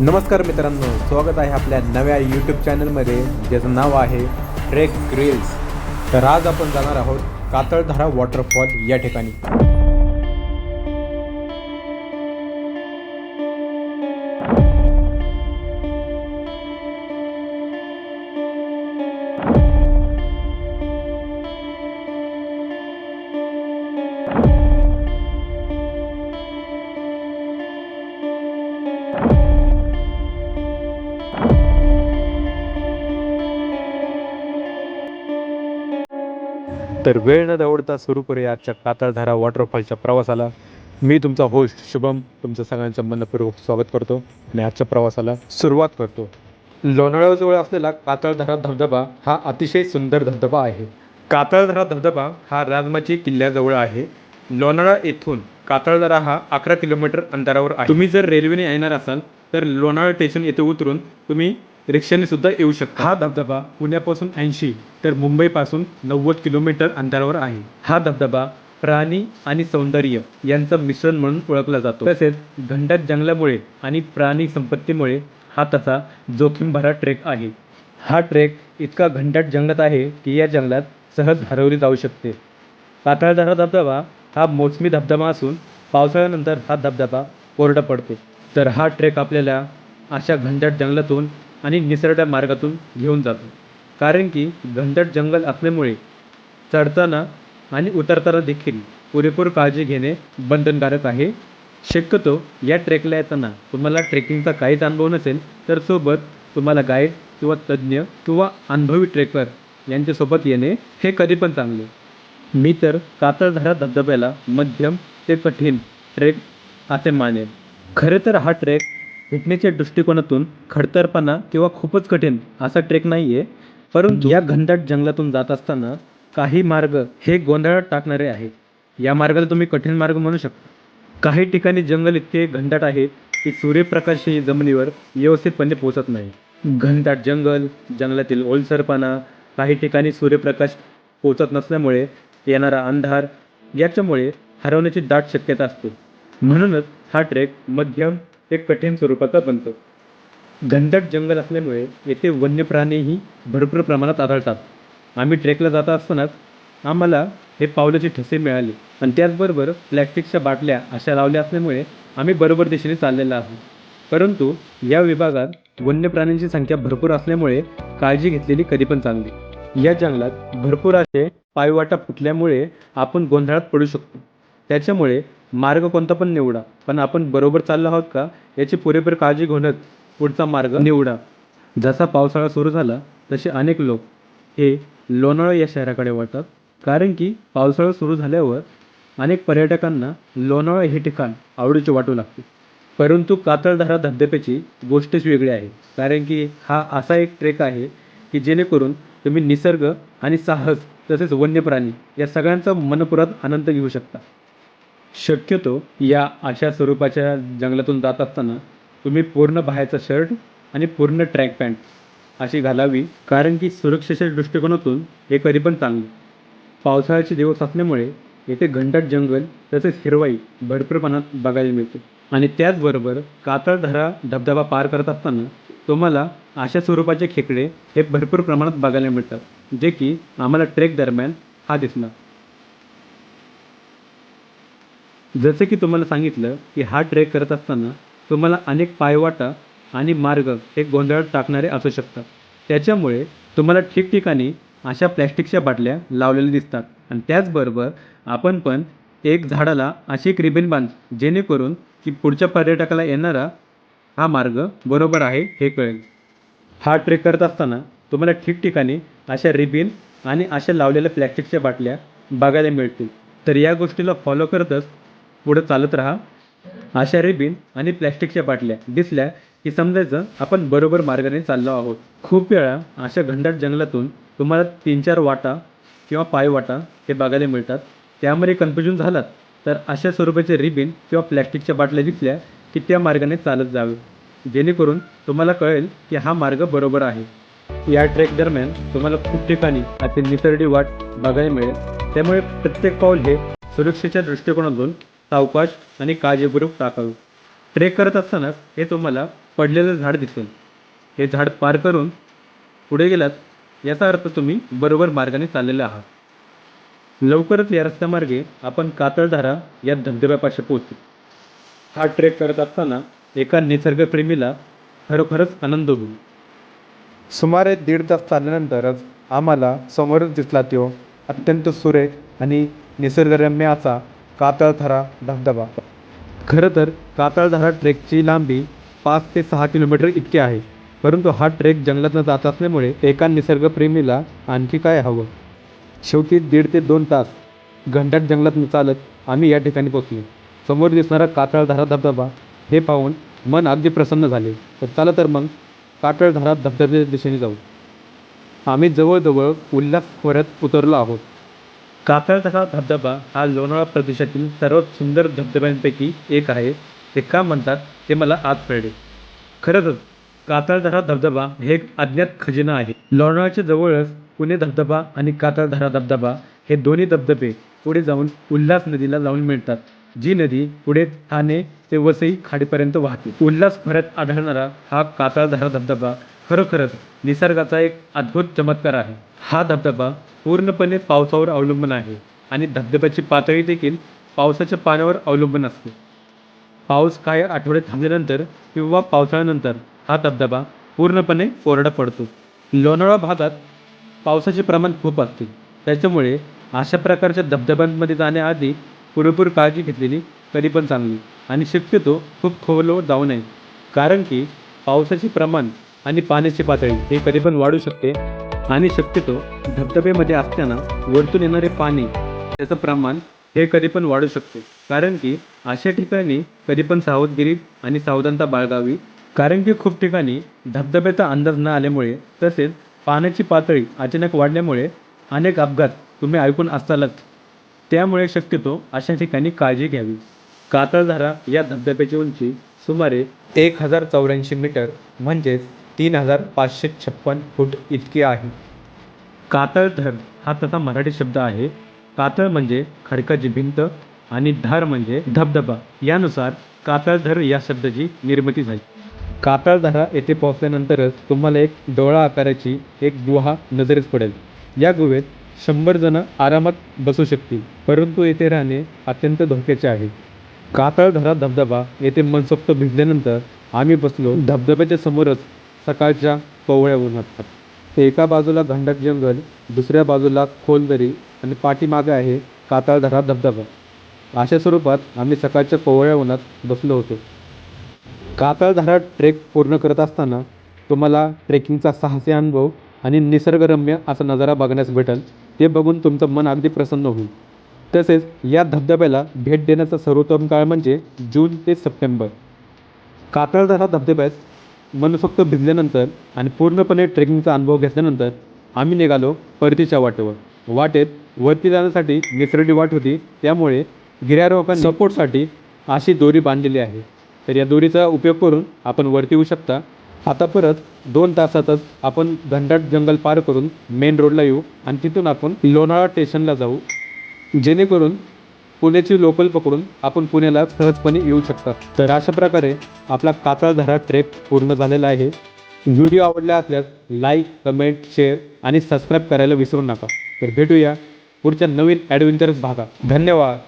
नमस्कार मित्रांनो स्वागत आहे आपल्या नव्या यूट्यूब चॅनलमध्ये ज्याचं नाव आहे ट्रेक ग्रिल्स तर आज आपण जाणार आहोत कातळधारा वॉटरफॉल या ठिकाणी. तर वेळ न दवडता सुरू करूया आजच्या कातळधारा वॉटरफॉलच्या प्रवासाला. मी तुमचा होस्ट शुभम तुमचं सगळ्यांचं मनपूर्वक स्वागत करतो आणि आजच्या प्रवासाला सुरुवात करतो. लोणावळ्याजवळ असलेला कातळधारा धबधबा हा अतिशय सुंदर धबधबा आहे. कातळधारा धबधबा हा राजमाची किल्ल्याजवळ आहे. लोणाळा येथून कातळधारा हा अकरा किलोमीटर अंतरावर आहे. तुम्ही जर रेल्वेने येणार असाल तर लोणावळा स्टेशन येथे उतरून तुम्ही रिक्षाने सुद्धा येऊ शकता हा धबधबा पुण्यापासून ऐंशी तर मुंबईपासून नव्वद किलोमीटर अंतरावर आहे. हा धबधबा प्राणी आणि सौंदर्य यांचं मिश्रण म्हणून ओळखला जातो. तसेच घंटात जंगलामुळे आणि प्राणी संपत्तीमुळे हा तसा जोखीम भरा ट्रेक आहे. हा ट्रेक इतका घंटाट जंगलात आहे की या जंगलात सहज हरवली जाऊ शकते. पाताळधारा धबधबा हा मोसमी धबधबा असून पावसाळ्यानंतर हा धबधबा कोरडा पडतो. तर हा ट्रेक आपल्याला अशा घंटाट जंगलातून आणि निसरड्या मार्गातून घेऊन जातो. कारण की घनदाट जंगल असल्यामुळे चढताना आणि उतरताना देखील पुरेपूर काळजी घेणे बंधनकारक आहे. शक्यतो या ट्रेकला येताना तुम्हाला ट्रेकिंगचा काहीच अनुभव नसेल तर सोबत तुम्हाला गाईड किंवा तज्ज्ञ किंवा अनुभवी ट्रेकर यांच्यासोबत येणे हे कधी पण चांगले. मी तर कातळधारा धबधब्याला मध्यम ते कठीण ट्रेक असे मानेन. खरे तर हा ट्रेक फिटनेसच्या दृष्टिकोनातून खडतरपणा किंवा खूपच कठीण असा ट्रेक नाही आहे परंतु या घनदाट जंगलातून जात असताना काही मार्ग हे गोंधळात टाकणारे आहेत. या मार्गाला तुम्ही कठीण मार्ग म्हणू शकता. काही ठिकाणी जंगल इतके घनदाट आहे की सूर्यप्रकाशही जमिनीवर व्यवस्थितपणे पोचत नाही. घनदाट जंगल जंगलातील ओलसरपणा काही ठिकाणी सूर्यप्रकाश पोचत नसल्यामुळे येणारा अंधार याच्यामुळे हरवण्याची दाट शक्यता असते. म्हणूनच हा ट्रेक मध्यम ते कठीण स्वरूपाचा बनतो. घनदाट जंगल असल्यामुळे येथे वन्य प्राणीही भरपूर प्रमाणात आढळतात. आम्ही ट्रेकला जात असतानाच आम्हाला हे पावलाचे ठसे मिळाले आणि त्याचबरोबर प्लॅस्टिकच्या बाटल्या अशा लावल्या असल्यामुळे आम्ही बरोबर दिशेने चाललेलो आहोत. परंतु या विभागात वन्य प्राण्यांची संख्या भरपूर असल्यामुळे काळजी घेतलेली कधी पण चांगली. या जंगलात भरपूर असे पायवाटा फुटल्यामुळे आपण गोंधळात पडू शकतो. त्याच्यामुळे मार्ग कोणता पण निवडा. पण आपण बरोबर चाललो आहोत का याची पुरेपूर काळजी घेऊनच पुढचा मार्ग निवडा. जसा पावसाळा सुरू झाला तसे अनेक लोक हे लोणावळा या शहराकडे वळतात. कारण की पावसाळा सुरू झाल्यावर अनेक पर्यटकांना लोणावळा हे ठिकाण आवडीचे वाटू लागते. परंतु कातळधारा धबधब्याची गोष्टच वेगळी आहे. कारण की हा असा एक ट्रेक आहे की जेणेकरून तुम्ही निसर्ग आणि साहस तसेच वन्य प्राणी या सगळ्यांचा मनपुरात आनंद घेऊ शकता. शक्यतो या अशा स्वरूपाच्या जंगलातून जात असताना तुम्ही पूर्ण बाहेरचा शर्ट आणि पूर्ण ट्रॅक पॅन्ट अशी घालावी कारण की सुरक्षेच्या दृष्टिकोनातून हे कधी पण चांगले. पावसाळ्याचे दिवस असल्यामुळे येथे घंटाट जंगल तसेच हिरवाई भरपूर प्रमाणात बघायला मिळते. आणि त्याचबरोबर कातळधरा धबधबा पार करत असताना तुम्हाला अशा स्वरूपाचे खेकडे हे भरपूर प्रमाणात बघायला मिळतात जे की आम्हाला ट्रेक दरम्यान हा दिसला जसं की तुम्हाला सांगितलं की हा ट्रेक करत असताना तुम्हाला अनेक पायवाटा आणि मार्ग हे गोंधळात टाकणारे असू शकतात. त्याच्यामुळे तुम्हाला ठिकठिकाणी अशा प्लॅस्टिकच्या बाटल्या लावलेल्या दिसतात. आणि त्याचबरोबर आपण पण एक झाडाला अशी एक रिबीन बांध जेणेकरून की पुढच्या पर्यटकाला येणारा हा मार्ग बरोबर आहे हे कळेल. हा ट्रेक करत असताना तुम्हाला ठिकठिकाणी अशा रिबीन आणि अशा लावलेल्या प्लॅस्टिकच्या बाटल्या बघायला मिळतील. तर या गोष्टीला फॉलो करतच पुढं चालत राहा. अशा रिबीन आणि प्लॅस्टिकच्या बाटल्या दिसल्या की समजायचं आपण बरोबर मार्गाने चाललो आहोत. खूप वेळा अशा घनदाट जंगलातून तुम्हाला तीन चार वाटा किंवा पायवाटा हे बघायला मिळतात. त्यामध्ये कन्फ्युजन झालात तर अशा स्वरूपाचे रिबीन किंवा प्लॅस्टिकच्या बाटल्या दिसल्या की त्या मार्गाने चालत जावे. जेणेकरून तुम्हाला कळेल की हा मार्ग बरोबर आहे. या ट्रेक दरम्यान तुम्हाला खूप ठिकाणी असे निसर्डी वाट बघायला मिळेल. त्यामुळे प्रत्येक पाऊल हे सुरक्षेच्या दृष्टिकोनातून सावकाश आणि काळजीपूर्वक टाकावे. ट्रेक करत असतानाच हे तुम्हाला पडलेलं झाड दिसेल. हे झाड पार करून पुढे गेलात याचा अर्थ तुम्ही बरोबर मार्गाने चाललेले आहात. लवकरच या रस्त्यामार्गे आपण कातळधारा या धबधब्यापाशी पोहोचू. हा ट्रेक करत असताना एका निसर्गप्रेमीला खरोखरच आनंद होईल. सुमारे दीड तास चालल्यानंतरच आम्हाला समोरच दिसला तो अत्यंत सुरेख आणि निसर्गरम्य असा कातळथरा धबधबा. खरं तर कातळधारा ट्रेकची लांबी पाच ते सहा किलोमीटर इतकी आहे. परंतु हा ट्रेक जंगलातनं जात असल्यामुळे एका निसर्गप्रेमीला आणखी काय हवं? शेवटी दीड ते दोन तास घंटाट जंगलात चालत आम्ही या ठिकाणी पोचलो समोर दिसणारा कातळधारा धबधबा हे पाहून मन अगदी प्रसन्न झाले. तर चला तर मग कातळधारा धबधब्याच्या दिशेने जाऊ. आम्ही जवळजवळ उल्हास खोऱ्यात उतरलो आहोत. कातळधारा धबधबा हा लोणावळा प्रदेशातील सर्वात सुंदर धबधब्यांपैकी एक आहे. ते का म्हणतात? ते मला आज कळले. खरंच कातळधारा धबधबा हे एक अज्ञात खजिना आहे. लोणावळ्याच्या जवळच पुणे धबधबा आणि कातळधारा धबधबा हे दोन्ही धबधबे पुढे जाऊन उल्हास नदीला जाऊन मिळतात. जी नदी पुढे ठाणे ते वसई खाडीपर्यंत वाहते. उल्हास खोऱ्यात आढळणारा हा कातळधारा धबधबा खरोखरच निसर्गाचा एक अद्भुत चमत्कार आहे. हा धबधबा पूर्णपणे पावसावर अवलंबून आहे आणि धबधब्याची पातळी देखील पावसाच्या पाण्यावर अवलंबून असते. पाऊस काही आठवडे थांबल्यानंतर किंवा पावसाळ्यानंतर हा धबधबा पूर्णपणे कोरडा पडतो. लोणावळा भागात पावसाचे प्रमाण खूप असते. त्याच्यामुळे अशा प्रकारच्या धबधब्यांमध्ये जाण्याआधी पुरेपूर काळजी घेतलेली कधी पण चांगली. आणि शक्यतो खूप खोलवर जाऊ नये. कारण की पावसाचे प्रमाण आणि पाण्याची पातळी हे कधी पण वाढू शकते. आणि शक्यतो धबधब्यामध्ये असताना वरतून येणारे पाणी त्याचं प्रमाण हे कधी पण वाढू शकते. कारण की अशा ठिकाणी कधी पण सावधगिरी आणि सावधानता बाळगावी. कारण की खूप ठिकाणी धबधब्याचा अंदाज न आल्यामुळे तसेच पाण्याची पातळी अचानक वाढल्यामुळे अनेक अपघात तुम्ही ऐकून असतालच त्यामुळे शक्यतो अशा ठिकाणी काळजी घ्यावी. कातळधारा या धबधब्याची उंची सुमारे एक हजार चौऱ्याऐंशी मीटर म्हणजेच तीन हजार पाचशे छप्पन फूट इतकी आहे. कातळधर हा तसा मराठी शब्द आहे. कातळ म्हणजे खडकाची भिंत आणि धार म्हणजे धबधबा. यानुसार कातळधर या शब्दाची निर्मिती झाली. कातळधारा येथे पोहोचल्यानंतरच तुम्हाला एक डोळा आकाराची एक गुहा नजरेस पडेल. या गुहेत शंभर जणं आरामात बसू शकतील परंतु येथे राहणे अत्यंत धोक्याचे आहे. कातळधरा धबधबा येथे मनसोक्त भिजल्यानंतर आम्ही बसलो धबधब्याच्या समोरच सकाळच्या कोवळ्या उन्हात एका बाजूला घंडक जंगल दुसऱ्या बाजूला खोलदरी आणि पाठीमागे आहे कातळधरा धबधबा. अशा स्वरूपात आम्ही सकाळच्या कोवळ्या उन्हात बसलो होतो. कातळधारा ट्रेक पूर्ण करत असताना तुम्हाला ट्रेकिंगचा साहसी अनुभव आणि निसर्गरम्य असा नजारा बघण्यास भेटेल. ते बघून तुमचं मन अगदी प्रसन्न होईल. तसेच या धबधब्याला भेट देण्याचा सर्वोत्तम काळ म्हणजे जून ते सप्टेंबर. कातळधारा धबधब्यात मनसोक्त भिजल्यानंतर आणि पूर्णपणे ट्रेकिंगचा अनुभव घेतल्यानंतर आम्ही निघालो परतीच्या वाटेवर. वाटेत वरती जाण्यासाठी निसरडी वाट होती त्यामुळे गिर्यारोहकांनी सपोर्टसाठी अशी दोरी बांधलेली आहे. तर या दोरीचा उपयोग करून आपण वरती येऊ शकता. आता परत दोन तासातच आपण घनदाट जंगल पार करून मेन रोडला येऊ आणि तिथून आपण लोणाळा स्टेशनला जाऊ. जेणेकरून पुण्याची लोकल पकडून आपण पुण्याला सहजपणे येऊ शकता. तर अशा प्रकारे आपला कातळधारा ट्रेक पूर्ण झालेला आहे. व्हिडिओ आवडला असल्यास लाईक कमेंट शेअर आणि सबस्क्राईब करायला विसरू नका. तर भेटूया पुढच्या नवीन ॲडव्हेंचरस भागा धन्यवाद.